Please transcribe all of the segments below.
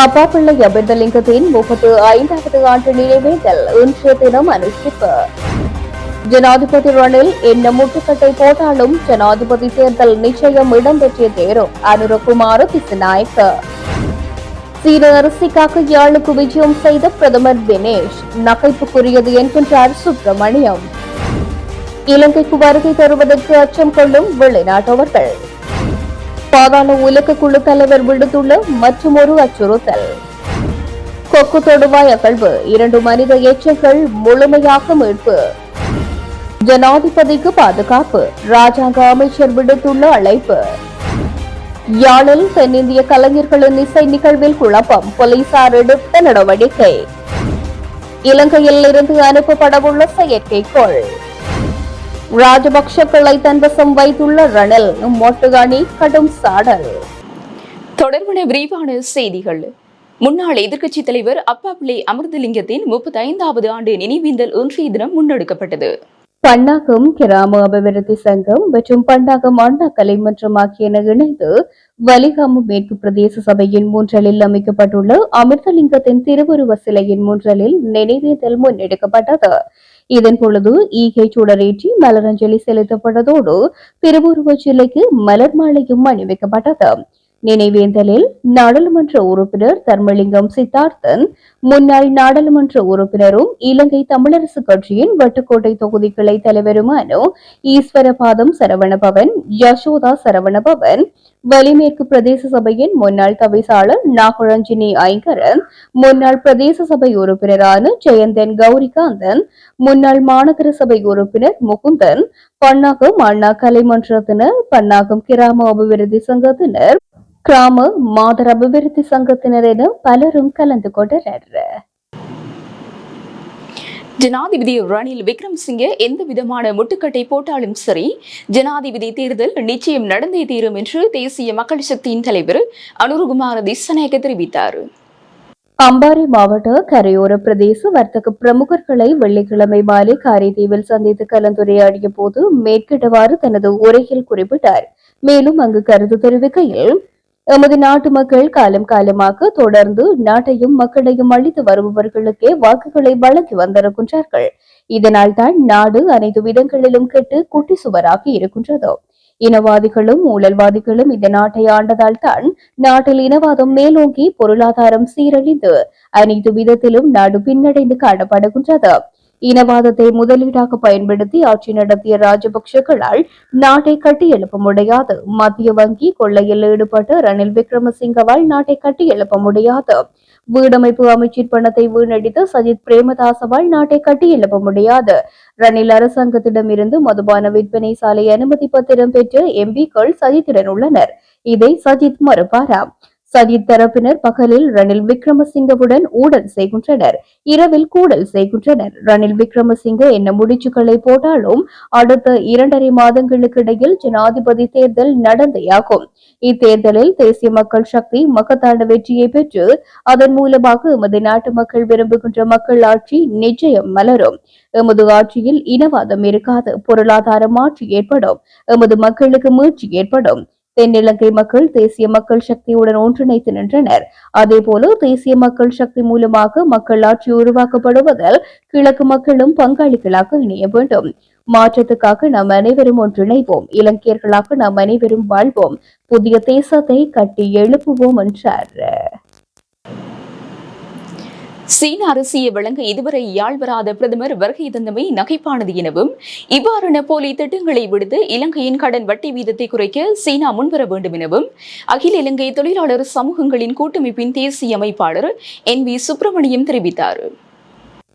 அப்பாப்பிள்ளை அமிர்தலிங்கத்தின் முப்பத்து ஐந்தாவது ஆண்டு நினைவேந்தல் இன்றைய தினம் அனுஷ்டிப்பு. ஜனாதிபதி ரணில் என்ன முட்டுக்கட்டை போட்டாலும் ஜனாதிபதி தேர்தல் நிச்சயம் இடம்பெற்ற தேரும். அனுரகுமார திசுநாயக்க சீன அரிசிக்காக யாழுக்கு விஜயம் செய்த பிரதமர் தினேஷ் நகைப்புக்குரியது என்கின்றார் சுப்பிரமணியம். இலங்கைக்கு வருகை தருவதற்கு அச்சம் கொள்ளும் வெளிநாட்டவர்கள். பாதாள உலக குழு தலைவர் விடுத்துள்ள மற்றுமொரு அச்சுறுத்தல். கொக்கு தொடுவாய் அகழ்வு இரண்டு மனித எச்சங்கள் முழுமையாக மீட்பு. ஜனாதிபதிக்கு பாதுகாப்பு ராஜாங்க அமைச்சர் விடுத்துள்ள அழைப்பு. யாழில் தென்னிந்திய கலைஞர்களின் இசை நிகழ்வில் குழப்பம் போலீசார் எடுத்த நடவடிக்கை. இலங்கையில் இருந்து அனுப்பப்படவுள்ள செயற்கைக்கோள். ராஜபக்ஷக்களை தன்வசம் வைத்துள்ள ரணில் மொட்டு அணி கடும் சாடல். தொடர்பான விரிவான செய்திகள். முன்னாள் எதிர்க்கட்சித் தலைவர் அப்பாப்பிள்ளை அமிர்தலிங்கத்தின் முப்பத்தி ஐந்தாவது ஆண்டு நினைவேந்தல் இன்றைய தினம் முன்னெடுக்கப்பட்டது. பன்னாகம் கிராம அபிவிருத்தி சங்கம் மற்றும் பன்னாகம் அண்ணா கலை மன்றம் ஆகியன இணைந்து வலிகாமு மேற்கு பிரதேச சபையின் மூன்றலில் அமைக்கப்பட்டுள்ள அமிர்தலிங்கத்தின் திருவுருவ சிலையின் மூன்றலில் நினைவேந்தல் முன்னெடுக்கப்பட்டது. இதன் பொழுது ஈகை சுடரேற்றி மலரஞ்சலி செலுத்தப்பட்டதோடு திருவுருவச் சிலைக்கு மலர் மாலையும் அணிவிக்கப்பட்டது. நினைவேந்தலில் நாடாளுமன்ற உறுப்பினர் தர்மலிங்கம் சித்தார்த்தன் முன்னாள் நாடாளுமன்ற உறுப்பினரும் இலங்கை தமிழரசு கட்சியின் வட்டுக்கோட்டை தொகுதி கிளை தலைவருமான ஈஸ்வரபாதம் சரவணபவன் யசோதா சரவணபவன் வலிமேற்கு பிரதேச சபையின் முன்னாள் தவிசாளர் நாகுழஞ்சினி ஐங்கரன் முன்னாள் பிரதேச சபை உறுப்பினரான ஜெயந்தன் கௌரிகாந்தன் முன்னாள் மாநகர சபை உறுப்பினர் முகுந்தன் பன்னாகம் அண்ணா கலைமன்றத்தினர் பன்னாகம் கிராம அபிவிருத்தி சங்கத்தினர் கிராம மாதர் அபிவிருத்தி சங்கத்தினர் என பலரும் கலந்து கொண்டனர். ஜனாதிபதி ரணில் விக்ரம்சிங்கே எந்த விதமான முட்டுக்கட்டை போட்டாலும் சரி ஜனாதிபதி தேர்தல் நிச்சயம் நடந்தே தீரும் என்று தேசிய மக்கள் சக்தியின் தலைவர் அனுருகுமார திசநாயக்க தெரிவித்தார். அம்பாறை மாவட்ட கரையோர பிரதேச வர்த்தக பிரமுகர்களை வெள்ளிக்கிழமை மாலை காரைதீவில் சந்தித்து கலந்துரையாடிய போது மேற்கிட்டவாறு தனது உரையில் குறிப்பிட்டார். மேலும் அங்கு கருத்து தெரிவிக்கையில் எமது நாட்டு மக்கள் காலம் காலமாக தொடர்ந்து நாட்டையும் மக்களையும் அழித்து வருபவர்களுக்கே வாக்குகளை வழங்கி வந்திருக்கின்றார்கள். இதனால் தான் நாடு அனைத்து விதங்களிலும் கெட்டு குட்டி சுவராகி இருக்கின்றது. இனவாதிகளும் ஊழல்வாதிகளும் இந்த நாட்டை ஆண்டதால் தான் நாட்டில் இனவாதம் மேலோங்கி பொருளாதாரம் சீரழிந்து அனைத்து விதத்திலும் நாடு பின்னடைந்து காணப்படுகின்றது. இனவாதத்தை முதலீடாக பயன்படுத்தி ஆட்சி நடத்திய ராஜபக்சர்களால் நாட்டை கட்டியெழுப்ப முடியாது. மத்திய வங்கி கொள்ளையில் ஈடுபட்ட ரணில் விக்ரமசிங்கவால் நாட்டை கட்டியெழுப்ப முடியாது. வீடமைப்பு அமைச்சின் பணத்தை வீணடித்த சஜித் பிரேமதாசவால் நாட்டை கட்டியெழுப்ப முடியாது. ரணில் அரசாங்கத்திடமிருந்து மதுபான விற்பனை சாலை அனுமதி பத்திரம் பெற்ற எம்பிக்கள் சஜித்துடன் உள்ளனர். இதை சஜித் மறுப்பாராம் சஜித் தரப்பினர் பகலில் ரணில் விக்ரமசிங்கவுடன் ஊடல் செய்கின்றனர். இரவில் கூடல் செய்கின்றனர். ரணில் விக்ரமசிங்க என்ன முடிச்சுக்களை போட்டாலும் அடுத்த இரண்டரை மாதங்களுக்கு இடையில் ஜனாதிபதி தேர்தல் நடந்தேயாகும். இத்தேர்தலில் தேசிய மக்கள் சக்தி மகத்தான வெற்றியை பெற்று அதன் மூலமாக எமது நாட்டு மக்கள் விரும்புகின்ற மக்கள் ஆட்சி நிச்சயம் மலரும். எமது ஆட்சியில் இனவாதம் இருக்காது பொருளாதார மாற்றி ஏற்படும் எமது மக்களுக்கு மீழ்ச்சி ஏற்படும். தென்னிலங்கை மக்கள் தேசிய மக்கள் சக்தியுடன் ஒன்றிணைத்து நின்றனர். அதேபோல தேசிய மக்கள் சக்தி மூலமாக மக்கள் ஆட்சி உருவாக்கப்படுவதில் கிழக்கு மக்களும் பங்காளிகளாக இணைய வேண்டும். மாற்றத்துக்காக நாம் அனைவரும் ஒன்றிணைவோம். இலங்கையர்களாக நாம் அனைவரும் வாழ்வோம். புதிய தேசத்தை கட்டி எழுப்புவோம் என்றார். சீன அரசியை வழங்க இதுவரை யாழ் வராத பிரதமர் வருகை தந்தமை நகைப்பானது எனவும் இவ்வாறான போலி திட்டங்களை விடுத்து இலங்கையின் கடன் வட்டி வீதத்தை குறைக்க சீனா முன்வர வேண்டும் எனவும் அகில இலங்கை தொழிலாளர் சமூகங்களின் கூட்டமைப்பின் தேசிய அமைப்பாளர் என் வி சுப்பிரமணியம் தெரிவித்தார்.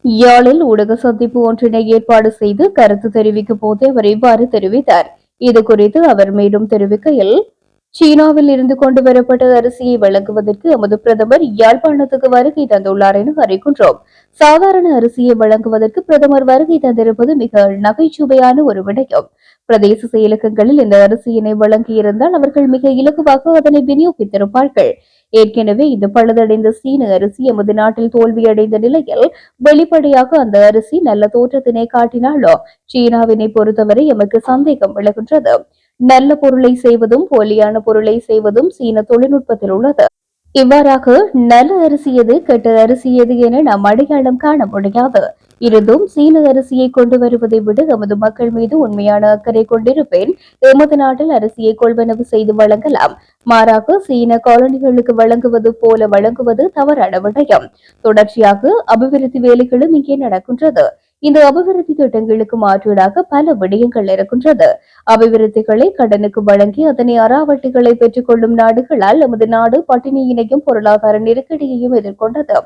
யாழில் ஊடக சந்திப்பு ஒன்றினை ஏற்பாடு செய்து கருத்து தெரிவிக்கும் போதே அவர் இவ்வாறு தெரிவித்தார். இது குறித்து அவர் மேலும் தெரிவிக்கையில் சீனாவில் இருந்து கொண்டு வரப்பட்ட அரிசியை வழங்குவதற்கு எமது பிரதமர் யாழ்ப்பாணத்துக்கு வருகை தந்துள்ளார் என அறிகின்றோம். சாதாரண அரிசியை வழங்குவதற்கு பிரதமர் வருகை தந்திருப்பது மிக நகைச்சுவையான ஒரு விடயம். பிரதேச செயலகங்களில் இந்த அரிசியினை வழங்கியிருந்தால் அவர்கள் மிக இலகுவாக அதனை விநியோகித்திருப்பார்கள். ஏற்கனவே இந்த பழுதடைந்த சீன அரிசி எமது நாட்டில் தோல்வியடைந்த நிலையில் வெளிப்படையாக அந்த அரிசி நல்ல தோற்றத்தினை காட்டினாலோ சீனாவினை பொறுத்தவரை எமக்கு சந்தேகம் விளக்குகின்றது நல்ல பொருளை செய்வதும் போலியான பொருளை செய்வதும் சீன தொழில்நுட்பத்தில் உள்ளது. இவ்வாறாக நல்ல அரிசி எது கெட்ட அரிசி எது என நாம் அடையாளம் காண முடியாது. இருந்தும் சீன அரிசியை கொண்டு வருவதை விட எமது மக்கள் மீது உண்மையான அக்கறை கொண்டிருப்பேன். எமது நாட்டில் அரிசியை கொள்வனவு செய்து வழங்கலாம். மாறாக சீன காலனிகளுக்கு வழங்குவது போல வழங்குவது தவறான விடயம். தொடர்ச்சியாக அபிவிருத்தி வேலைகளும் இங்கே நடக்கின்றது. இந்த அபிவிருத்தி திட்டங்களுக்கு மாற்றீடாக பல விடயங்கள் இருக்கின்றது. அபிவிருத்திகளை கடனுக்கு வழங்கி அதனை அறாவட்டிகளை பெற்றுக் கொள்ளும் நாடுகளால் நமது நாடு பட்டினியினையும் பொருளாதார நெருக்கடியையும் எதிர்கொண்டது.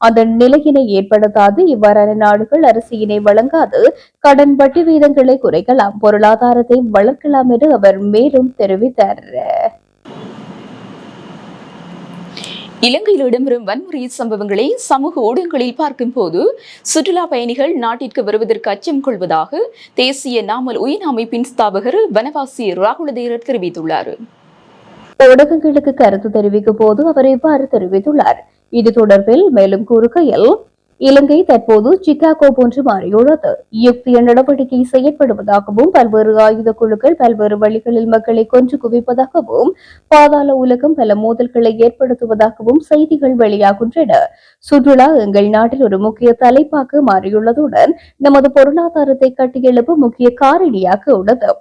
அந்த நிலையினை ஏற்படுத்தாது இவ்வாறான நாடுகள் அரிசியினை வழங்காது கடன் வட்டி வீதங்களை குறைக்கலாம் பொருளாதாரத்தை வளர்க்கலாம் என்று அவர் மேலும் தெரிவித்தார். இலங்கையில் இடம்பெறும் வன்முறை சம்பவங்களை சமூக ஊடகங்களில் பார்க்கும் போது சுற்றுலா பயணிகள் நாட்டிற்கு வருவதற்கு அச்சம் கொள்வதாக தேசிய நாமல் உயிர் அமைப்பின் ஸ்தாபகர் வனவாசி ராகுலதேரர் தெரிவித்துள்ளார். ஊடகங்களுக்கு கருத்து தெரிவிக்கும் போது அவர் இவ்வாறு தெரிவித்துள்ளார். இது தொடர்பில் மேலும் கூறுகையில் இலங்கை தற்போது சிக்காகோ போன்று மாறியுள்ளது. யுக்திய நடவடிக்கை செயற்படுவதாகவும் பல்வேறு ஆயுத குழுக்கள் பல்வேறு வழிகளில் மக்களை கொன்று குவிப்பதாகவும் பாதாள உலகம் பல மோதல்களை ஏற்படுத்துவதாகவும் செய்திகள் வெளியாகின்றன. சுற்றுலா எங்கள் நாட்டில் ஒரு முக்கிய தலைப்பாக மாறியுள்ளதுடன் நமது பொருளாதாரத்தை கட்டியெழுப்ப முக்கிய காரணியாக உள்ளது.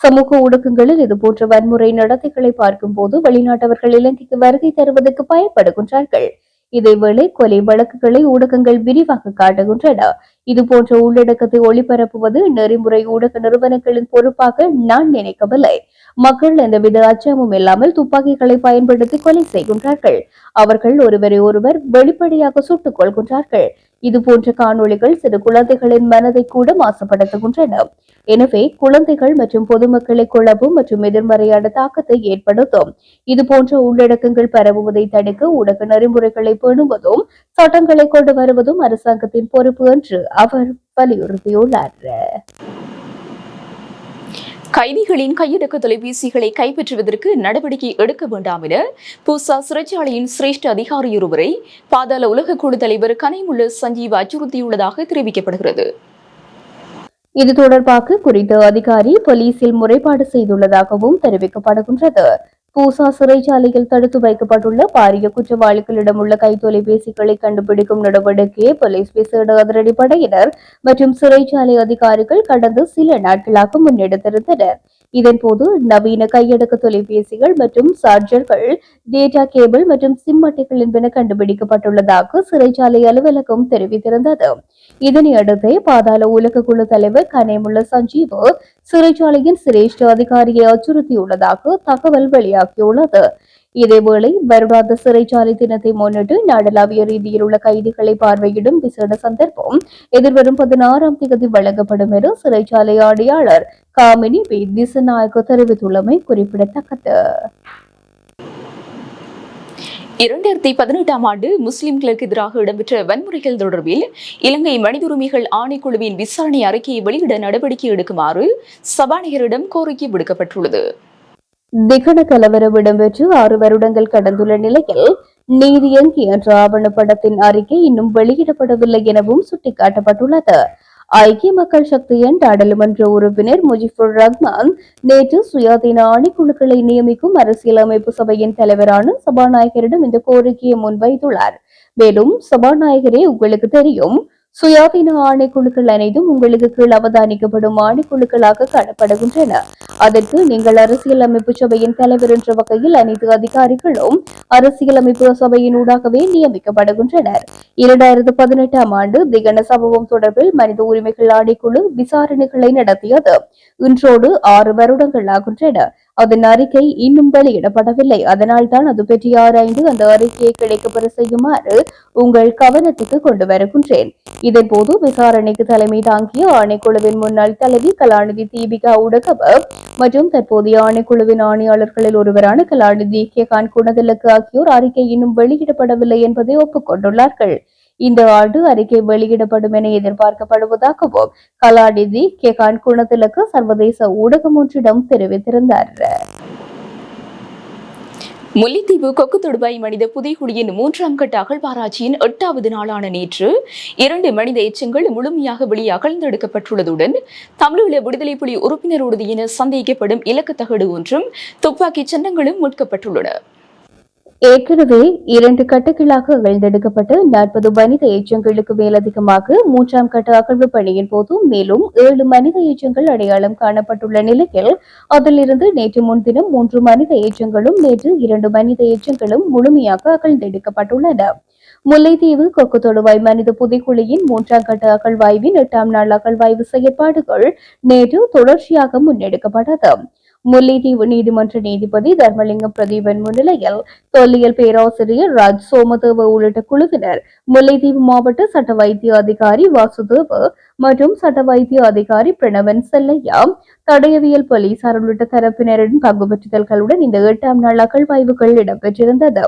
சமூக ஊடகங்களில் இதுபோன்ற வன்முறை நடத்தைகளை பார்க்கும் போது வெளிநாட்டவர்கள் இலங்கைக்கு வருகை தருவதற்கு பயப்படுகின்றார்கள். இதேவேளை கொலை வழக்குகளை ஊடகங்கள் விரிவாக காட்டுகின்றன. இதுபோன்ற உள்ளடக்கத்தை ஒளிபரப்புவது நெறிமுறை ஊடக நிறுவனங்களின் பொறுப்பாக நான் நினைக்கவில்லை. மக்கள் எந்தவித அச்சமும் இல்லாமல் துப்பாக்கிகளை பயன்படுத்தி கொலை செய்கின்றார்கள். அவர்கள் ஒருவரை ஒருவர் வெளிப்படையாக சுட்டுக் கொள்கின்றார்கள் இதுபோன்ற காணொளிகள் சிறு குழந்தைகளின் மனதை கூட மாசுபடுத்துகின்றன. எனவே குழந்தைகள் மற்றும் பொதுமக்களை குழப்பும் மற்றும் எதிர்மறையான தாக்கத்தை ஏற்படுத்தும். இதுபோன்ற உள்ளடக்கங்கள் பரவுவதை தடுக்க ஊடக நெறிமுறைகளை பேணுவதும் சட்டங்களை கொண்டு வருவதும் அரசாங்கத்தின் பொறுப்பு என்று அவர் வலியுறுத்தியுள்ளார். கைதிகளின் கையடக்க தொலைபேசிகளை கைப்பற்றுவதற்கு நடவடிக்கை எடுக்க வேண்டாம் என பூசா சிறைச்சாலையின் சிரேஷ்ட அதிகாரியொருவரை பாதாள உலக குழு தலைவர் கனைமுள்ள சஞ்சீவ் அச்சுறுத்தியுள்ளதாக தெரிவிக்கப்படுகிறது. இது தொடர்பாக குறித்த அதிகாரி போலீசில் முறைப்பாடு செய்துள்ளதாகவும் தெரிவிக்கப்படுகின்றது. பூசா சிறைச்சாலையில் தடுத்து வைக்கப்பட்டுள்ள பாரிய குற்றவாளிகளிடம் உள்ள கைத்தொலைபேசிகளை கண்டுபிடிக்கும் நடவடிக்கையை போலீஸ் விசேட அதிரடிப்படையினர் மற்றும் சிறைச்சாலை அதிகாரிகள் கடந்த சில நாட்களாக முன்னெடுத்திருந்தனர். இதன்போது நவீன கையடக்க தொலைபேசிகள் மற்றும் சார்ஜர்கள் டேட்டா கேபிள் மற்றும் சிம் அட்டைகள் என்பன கண்டுபிடிக்கப்பட்டுள்ளதாக சிறைச்சாலை அலுவலகம் தெரிவித்திருந்தது. இதனையடுத்து பாதாள உலக குழு தலைவர் கனேமுள்ள சஞ்சீவ் சிறைச்சாலையின் சிரேஷ்ட அதிகாரியை அச்சுறுத்தியுள்ளதாக தகவல் வெளியாகியுள்ளது. இதேவேளை வருடாந்த சிறைச்சாலை தினத்தை முன்னிட்டு நாடளாவிய ரீதியில் உள்ள கைதிகளை பார்வையிடும் விசேட சந்தர்ப்பம் எதிர்வரும் பதினாறாம் தேதி வழங்கப்படும் என சிறைச்சாலை ஆணையாளர் காமினி பி. திசநாயக்கு தெரிவித்துள்ளமை குறிப்பிடத்தக்கது. இரண்டாயிரத்தி பதினெட்டாம் ஆண்டு முஸ்லிம்களுக்கு எதிராக இடம்பெற்ற வன்முறைகள் தொடர்பில் இலங்கை மனித உரிமைகள் ஆணைக்குழுவின் விசாரணை அறிக்கையை வெளியிட நடவடிக்கை எடுக்குமாறு சபாநாயகரிடம் கோரிக்கை விடுக்கப்பட்டுள்ளது. திகன கலவரம் இடம்பெற்று ஆறு வருடங்கள் கடந்துள்ள நிலையில் நீதியங்கி என்ற ஆவணப்படத்தின் அறிக்கை இன்னும் வெளியிடப்படவில்லை எனவும் சுட்டிக்காட்டப்பட்டுள்ளது. ஐக்கிய மக்கள் சக்தியின் நாடாளுமன்ற உறுப்பினர் முஜிபுர் ரஹ்மான் நேற்று சுயாதீன ஆணைக்குழுக்களை நியமிக்கும் அரசியலமைப்பு சபையின் தலைவரான சபாநாயகரிடம் இந்த கோரிக்கையை முன்வைத்துள்ளார். மேலும் சபாநாயகரே உங்களுக்கு தெரியும் சுயாதீன ஆணைக்குழுக்கள் அனைத்தும் உங்களுக்கு கீழ் அவதானிக்கப்படும் ஆணைக்குழுக்களாக காணப்படுகின்றன. அதற்கு நீங்கள் அரசியலமைப்பு சபையின் தலைவர் என்ற வகையில் அனைத்து அதிகாரிகளும் அரசியலமைப்பு சபையின் ஊடாகவே நியமிக்கப்படுகின்றனர். இரண்டாயிரத்து பதினெட்டாம் ஆண்டு திகன சம்பவம் தொடர்பில் மனித உரிமைகள் ஆணைக்குழு விசாரணைகளை நடத்தியது. இன்றோடு ஆறு வருடங்கள் ஆகின்றன. அதன் அறிக்கை இன்னும் வெளியிடப்படவில்லை. அதனால் தான் அது பற்றி ஆராய்ந்து அந்த அறிக்கையை கிடைக்கப்பெற செய்யுமாறு உங்கள் கவனத்துக்கு கொண்டு வருகின்றேன். இதன்போது விசாரணைக்கு தலைமை தாங்கிய ஆணைக்குழுவின் முன்னாள் தலைவி கலாநிதி தீபிகா உடகவ மற்றும் தற்போதைய ஆணைக்குழுவின் ஆணையாளர்களில் ஒருவரான கலாநிதி கே கான் குணதிலக்கு ஆகியோர் அறிக்கை இன்னும் வெளியிடப்படவில்லை என்பதை ஒப்புக்கொண்டுள்ளார்கள். இந்த ஆண்டு அறிக்கை வெளியிடப்படும் என எதிர்பார்க்கப்படுவதாகவும் கலாநிதி கே கான் குணதிலக்கு சர்வதேச ஊடகம் ஒன்றிடம் தெரிவித்திருந்தார். முல்லைத்தீவு கொக்கு தொடுவாய் மனித புதைகுழியின் மூன்றாம் கட்ட அகழ்வாராய்ச்சியின் எட்டாவது நாளான நேற்று இரண்டு மனித எச்சங்கள் முழுமையாக வெளியே அகழ்ந்தெடுக்கப்பட்டுள்ளதுடன் தமிழீழ விடுதலை புலி உறுப்பினர் என சந்தேகிக்கப்படும் இலக்கு தகடு ஒன்றும் துப்பாக்கி சின்னங்களும் மீட்கப்பட்டுள்ளன ஏற்கனவே இரண்டு கட்டங்களாக அகழ்ந்தெடுக்கப்பட்ட நாற்பது மனித எச்சங்களுக்கு மேலதிகமாக மூன்றாம் கட்ட அகழ்வு பணியின் போது மேலும் ஏழு மனித எச்சங்கள் அடையாளம் காணப்பட்டுள்ள நிலையில் அதிலிருந்து நேற்று முன்தினம் மூன்று மனித எச்சங்களும் நேற்று இரண்டு மனித எச்சங்களும் முழுமையாக அகழ்ந்தெடுக்கப்பட்டுள்ளன. முல்லைத்தீவு கொக்கு தொடுவாய் மனித புதைக்குழியின் மூன்றாம் கட்ட அகழ்வாய்வின் எட்டாம் நாள் அகழ்வாய்வு செயற்பாடுகள் நேற்று தொடர்ச்சியாக முன்னெடுக்கப்பட்டது. முல்லைத்தீவு நீதிமன்ற நீதிபதி தர்மலிங்கம் பிரதீபன் முன்னிலையில் தொல்லியல் பேராசிரியர் ராஜ் சோமதேவ உள்ளிட்ட குழுவினர் முல்லைத்தீவு மாவட்ட சட்ட வைத்திய அதிகாரி வாசுதேவ மற்றும் சட்ட வைத்திய அதிகாரி பிரணவன் செல்லையா தடயவியல் போலீசார் உள்ளிட்ட தரப்பினரின் பங்கு பெற்றுதல்களுடன் இந்த எட்டாம் நாள் அகழ்வாய்வுகள் இடம்பெற்றிருந்தது.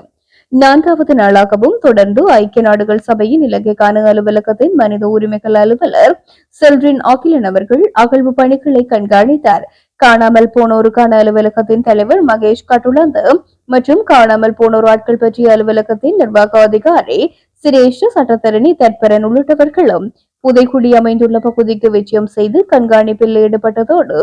நான்காவது நாளாகவும் தொடர்ந்து ஐக்கிய நாடுகள் சபையின் இலங்கைக்கான அலுவலகத்தின் மனித உரிமைகள் அலுவலர் செல்ரின் அகிலன் அவர்கள் அகழ்வு பணிகளை கண்காணித்தார். காணாமல் போனோருக்கான அலுவலகத்தின் தலைவர் மகேஷ் கட்டுலந்து மற்றும் காணாமல் போனோர் ஆட்கள் பற்றிய அலுவலகத்தின் நிர்வாக அதிகாரி சிரேஷ்ட சட்டத்தரணி தற்பரன் உள்ளிட்டவர்களும் புதைக்குழி அமைந்துள்ள பகுதிக்கு விஜயம் செய்து கண்காணிப்பில் ஈடுபட்டதோடு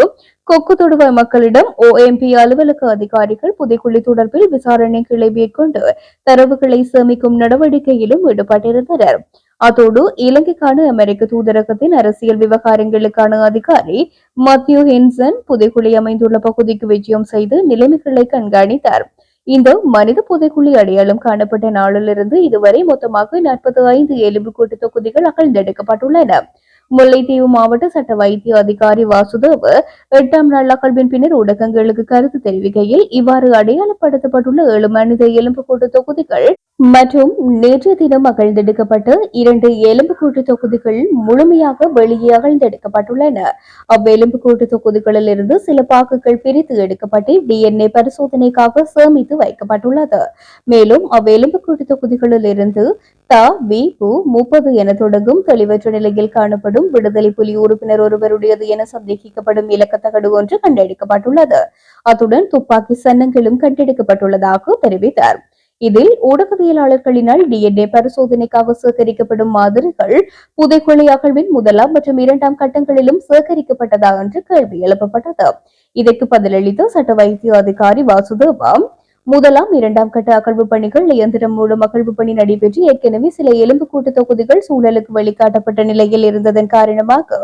கொக்கு தொடுவ மக்களிடம் ஓஎம்பி அலுவலக அதிகாரிகள் புதைக்குழி தொடர்பில் விசாரணை கிளை மேற்கொண்டு தரவுகளை சேமிக்கும் நடவடிக்கையிலும் ஈடுபட்டிருந்தனர். அதோடு இலங்கைக்கான அமெரிக்க தூதரகத்தின் அரசியல் விவகாரங்களுக்கான அதிகாரி மத்தியூ ஹின்சன் புதைக்குழி அமைந்துள்ள பகுதிக்கு விஜயம் செய்து நிலைமைகளை கண்காணித்தார். இந்த மனித புதைக்குழி அடையாளம் காணப்பட்ட நாளிலிருந்து இதுவரை மொத்தமாக நாற்பத்தி ஐந்து எலும்புக்கூட்டு தொகுதிகள் அகழ்ந்தெடுக்கப்பட்டுள்ளன. முல்லைத்தீவு மாவட்ட சட்ட வைத்திய அதிகாரி வாசுதேவ் எட்டாம் நாள் அகழ்வின் பின்னர் ஊடகங்களுக்கு கருத்து தெரிவிக்கையில் இவ்வாறு அடையாளப்படுத்தப்பட்டுள்ள ஏழு மனித எலும்புக்கூட்டு தொகுதிகள் மற்றும் நேற்றைய தினம் அகழ்ந்தெடுக்கப்பட்ட இரண்டு எலும்புக்கூட்டு தொகுதிகள் முழுமையாக வெளியே அகழ்ந்தெடுக்கப்பட்டுள்ளன. அவ்வெலும்புக்கூட்டு தொகுதிகளில் இருந்து சில பாக்குகள் பிரித்து எடுக்கப்பட்டு டிஎன்ஏ பரிசோதனைக்காக சேமித்து வைக்கப்பட்டுள்ளது. மேலும் அவ்வெலும்புக்கூட்டு தொகுதிகளில் இருந்து த வி பு முப்பது என தொடங்கும் தெளிவற்ற நிலையில் காணப்படும் விடுதலை புலி உறுப்பினர் ஒருவருடையது என சந்தேகிக்கப்படும் இலக்கத்தகடு ஒன்று கண்டெடுக்கப்பட்டுள்ளது. அத்துடன் துப்பாக்கி சன்னங்களும் கண்டெடுக்கப்பட்டுள்ளதாக தெரிவித்தார். இதில் ஊடகவியலாளர்களினால் டிஎன்ஏ பரிசோதனைக்காக சேகரிக்கப்படும் மாதிரிகள் புதைக்குழி அகழ்வின் முதலாம் மற்றும் இரண்டாம் கட்டங்களிலும் சேகரிக்கப்பட்டதா என்று கேள்வி எழுப்பப்பட்டது. இதற்கு பதிலளித்த சட்ட வைத்திய அதிகாரி வாசுதேவா முதலாம் இரண்டாம் கட்ட அகழ்வு பணிகள் இயந்திரம் மூலம் அகழ்வு பணி நடைபெற்று ஏற்கனவே சில எலும்புக்கூட்டு தொகுதிகள் சூழலுக்கு வெளிக்காட்டப்பட்ட நிலையில் இருந்ததன் காரணமாக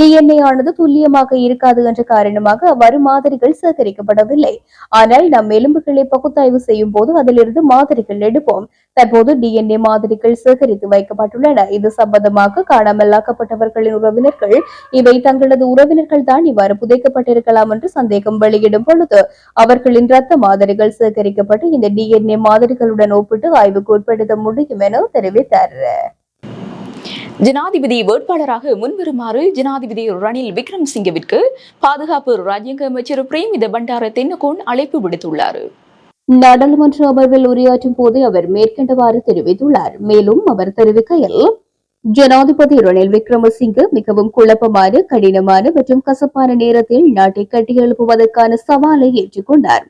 டிஎன்ஏ ஆனது துல்லியமாக இருக்காது என்ற காரணமாக அவ்வாறு மாதிரிகள் சேகரிக்கப்படவில்லை. ஆனால் நம் எலும்புகளை பகுத்தாய்வு செய்யும் போது அதிலிருந்து மாதிரிகள் எடுப்போம். தற்போது டிஎன்ஏ மாதிரிகள் சேகரித்து வைக்கப்பட்டுள்ளன. இது சம்பந்தமாக காணாமலாக்கப்பட்டவர்களின் உறவினர்கள் இவை தங்களது உறவினர்கள் தான் இவ்வாறு புதைக்கப்பட்டிருக்கலாம் என்று சந்தேகம் வெளியிடும் பொழுது அவர்களின் ரத்த மாதிரிகள் சேகரிக்கப்பட்டு இந்த டிஎன்ஏ மாதிரிகளுடன் ஒப்பிட்டு ஆய்வுக்கு உட்படுத்த முடியும் என தெரிவித்தார். ஜனாதிபதி வேட்பாளராக முன்வருமாறு ஜனாதிபதி ரணில் விக்ரம்சிங்கவிற்கு பாதுகாப்பு ராஜ்யங்க அமைச்சர் பிரேமித பண்டார தென்னகோன் அழைப்பு விடுத்துள்ளார். நாடாளுமன்ற அமர்வில் உரையாற்றும் போது அவர் மேற்கண்டவாறு தெரிவித்துள்ளார். மேலும் அவர் தெரிவிக்கையில் ஜனாதிபதி ரணில் விக்ரமசிங்க மிகவும் குழப்பமான கடினமான மற்றும் கசப்பான நேரத்தில் நாட்டை கட்டியெழுப்புவதற்கான சவாலை ஏற்றுக்கொண்டார்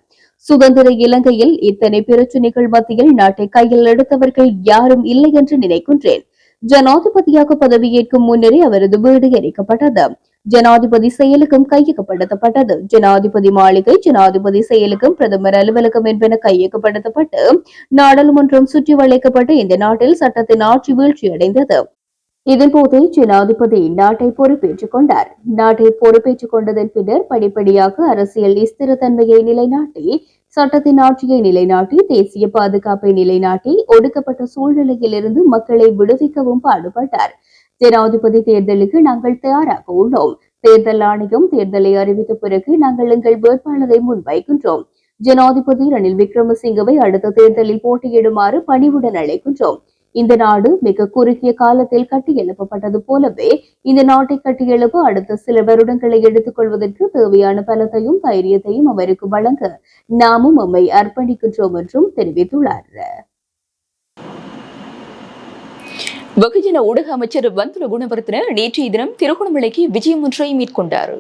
சுதந்திர இலங்கையில் இத்தனை பிரச்சினைகள் மத்தியில் நாட்டை கையில் எடுத்தவர்கள் யாரும் இல்லை என்று நினைக்கின்றேன். ஜனாதிபதியாக பதவியேற்கும் முன்னரே அவரது வீடு எரிக்கப்பட்டது. ஜனாதிபதி செயலுக்கும் கையகப்படுத்தப்பட்டது. ஜனாதிபதி மாளிகை ஜனாதிபதி செயலுக்கும் பிரதமர் அலுவலகம் என்பன கையகப்படுத்தப்பட்டு நாடாளுமன்றம் சுற்றி வளைக்கப்பட்டு இந்த நாட்டில் சட்டத்தின் ஆட்சி வீழ்ச்சியடைந்தது. இதன்போது ஜனாதிபதி நாட்டை பொறுப்பேற்றுக் கொண்டார். நாட்டை பொறுப்பேற்றுக் கொண்டதன் பின்னர் படிப்படியாக அரசியல் ஸ்திரத்தன்மையை நிலைநாட்டி சட்டத்தின் ஆட்சியை நிலைநாட்டி தேசிய பாதுகாப்பை நிலைநாட்டி ஒடுக்கப்பட்ட சூழ்நிலையிலிருந்து மக்களை விடுவிக்கவும் பாடுபட்டார். ஜனாதிபதி தேர்தலுக்கு நாங்கள் தயாராக உள்ளோம். தேர்தல் ஆணையம் தேர்தலை அறிவித்த பிறகு நாங்கள் எங்கள் வேட்பாளரை முன்வைக்கின்றோம். ஜனாதிபதி ரணில் விக்ரமசிங்கவை அடுத்த தேர்தலில் போட்டியிடுமாறு பணிவுடன் அழைக்கின்றோம். இந்த நாடு மிக குறுகிய காலத்தில் கட்டியெழுப்பப்பட்டது போலவே இந்த நாட்டை கட்டியெழுப்ப அடுத்த சில வருடங்களை எடுத்துக் கொள்வதற்கு தேவையான பலத்தையும் தைரியத்தையும் அவருக்கு வழங்க நாமும் நம்மை அர்ப்பணிக்கின்றோம் என்றும் தெரிவித்துள்ளார். வெகுஜன ஊடக அமைச்சர் பந்துல குணவர்த்தன நேற்றைய தினம் திருகோணமலைக்கு விஜயம் ஒன்றை மேற்கொண்டார்.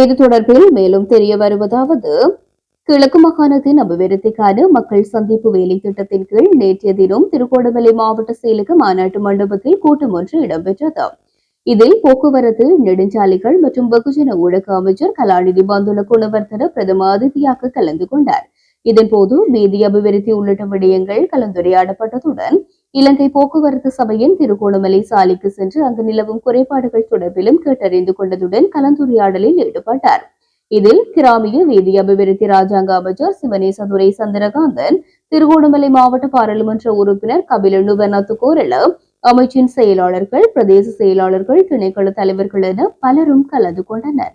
இது தொடர்பில் மேலும் தெரிய வருவதாவது கிழக்கு மாகாணத்தின் அபிவிருத்திக்கான மக்கள் சந்திப்பு வேலை திட்டத்தின் கீழ் நேற்றைய தினம் திருகோணமலை மாவட்ட செயலக மாநாட்டு மண்டபத்தில் கூட்டம் ஒன்று இடம்பெற்றது. இதில் போக்குவரத்து நெடுஞ்சாலைகள் மற்றும் வெகுஜன ஊடக அமைச்சர் கலாநிதி பந்துல குணவர்த்தன பிரதம அதிதியாக கலந்து கொண்டார். இதன்போது வீதி அபிவிருத்தி உள்ளிட்ட விடயங்கள் கலந்துரையாடப்பட்டதுடன் இலங்கை போக்குவரத்து சபையின் திருகோணமலை சாலைக்கு சென்று அங்கு நிலவும் குறைபாடுகள் தொடர்பிலும் கேட்டறிந்து கொண்டதுடன் கலந்துரையாடலில் ஈடுபட்டார். இதில் கிராமிய வீதி அபிவிருத்தி ராஜாங்க அமைச்சர் சிவனேசதுரை சந்திரகாந்தன் திருகோணமலை மாவட்ட பாராளுமன்ற உறுப்பினர் கபில நுவனத்து கோரல அமைச்சின் செயலாளர்கள் பிரதேச செயலாளர்கள் திணைக்கள தலைவர்கள் என பலரும் கலந்து கொண்டனர்.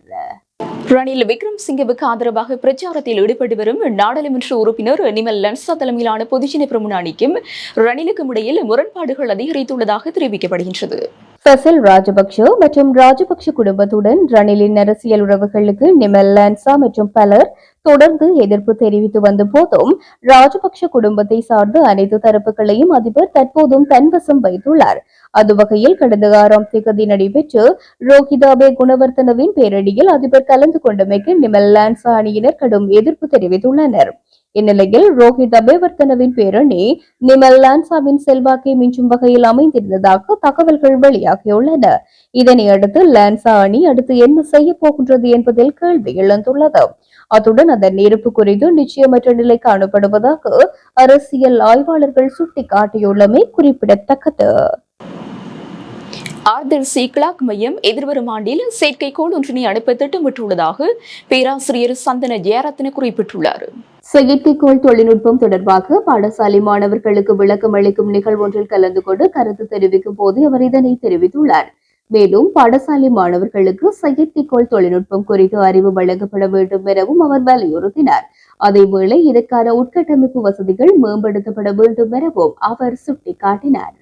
ரணில் விக்ரம்சிங்கவுக்கு ஆதரவாக பிரச்சாரத்தில் ஈடுபட்டு வரும் நாடாளுமன்ற உறுப்பினர் நிமல் லன்சா தலைமையிலான பொதுஜன பிரமுனானிக்கும் ரணிலுக்கும் இடையில் முரண்பாடுகள் அதிகரித்துள்ளதாக தெரிவிக்கப்படுகின்றது. ஃபசல் ராஜபக்ஷ மற்றும் ராஜபக்ஷ குடும்பத்துடன் ரணிலின் அரசியல் உறவுகளுக்கு நிமல் லான்சா மற்றும் பலர் தொடர்ந்து எதிர்ப்பு தெரிவித்து வந்த போதும் ராஜபக்ஷ குடும்பத்தை சார்ந்த அனைத்து தரப்புகளையும் அதிபர் தற்போதும் தன்வசம் வைத்துள்ளார். அது வகையில் கடந்த ஆறாம் தேதி நடைபெற்று ரோஹிதாபே குணவர்த்தனவின் பேரணியில் அதிபர் கலந்து கொண்டமைக்கு நிமல் லான்சா அணியினர் கடும் எதிர்ப்பு தெரிவித்துள்ளனர். இந்நிலையில் ரோஹித் அபேவர்த்தனவின் பேரணி நிமல் லான்சாவின் செல்வாக்கை மிஞ்சும் வகையில் அமைந்திருந்ததாக தகவல்கள் வெளியாகியுள்ளன. இதனை அடுத்து லான்சா அணி அடுத்து என்ன செய்ய போகின்றது என்பதில் கேள்வி எழுந்துள்ளது. அத்துடன் அதன் இருப்பு குறித்து நிச்சயமற்ற நிலை காணப்படுவதாக அரசியல் ஆய்வாளர்கள் சுட்டிக்காட்டியுள்ளமை குறிப்பிடத்தக்கது. ஆர்தர் சி கிளாக் மையம் எதிர்வரும் ஆண்டில் செயற்கைக்கோள் ஒன்றினை அனுப்ப திட்டமிட்டுள்ளதாக பேராசிரியர் சந்தன ஜெயரத்ன குறிப்பிட்டுள்ளார். செயற்கைக்கோள் தொழில்நுட்பம் தொடர்பாக பாடசாலை மாணவர்களுக்கு விளக்கம் அளிக்கும் நிகழ்வொன்றில் கலந்து கொண்டு கருத்து தெரிவிக்கும் போது அவர் இதனை தெரிவித்துள்ளார். மேலும் பாடசாலை மாணவர்களுக்கு செயற்கைக்கோள் தொழில்நுட்பம் குறித்து அறிவு வழங்கப்பட வேண்டும் எனவும் அவர் வலியுறுத்தினார். அதேவேளை இதற்கான உட்கட்டமைப்பு வசதிகள் மேம்படுத்தப்பட வேண்டும் எனவும் அவர் சுட்டிக்காட்டினார்.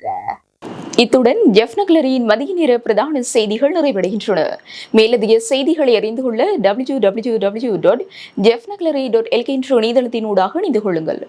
இத்துடன் ஜெஃப்னக்லரியின் மதிய நேர பிரதான செய்திகள் நிறைவடைகின்றன. மேலதிக செய்திகளை அறிந்து கொள்ள டபிள்யூ டபிள்யூ டபிள்யூ டாட் ஜெஃப்னக்லரி டாட் எல்கே என்ற இணையதளத்தினூடாக இணைந்து கொள்ளுங்கள்.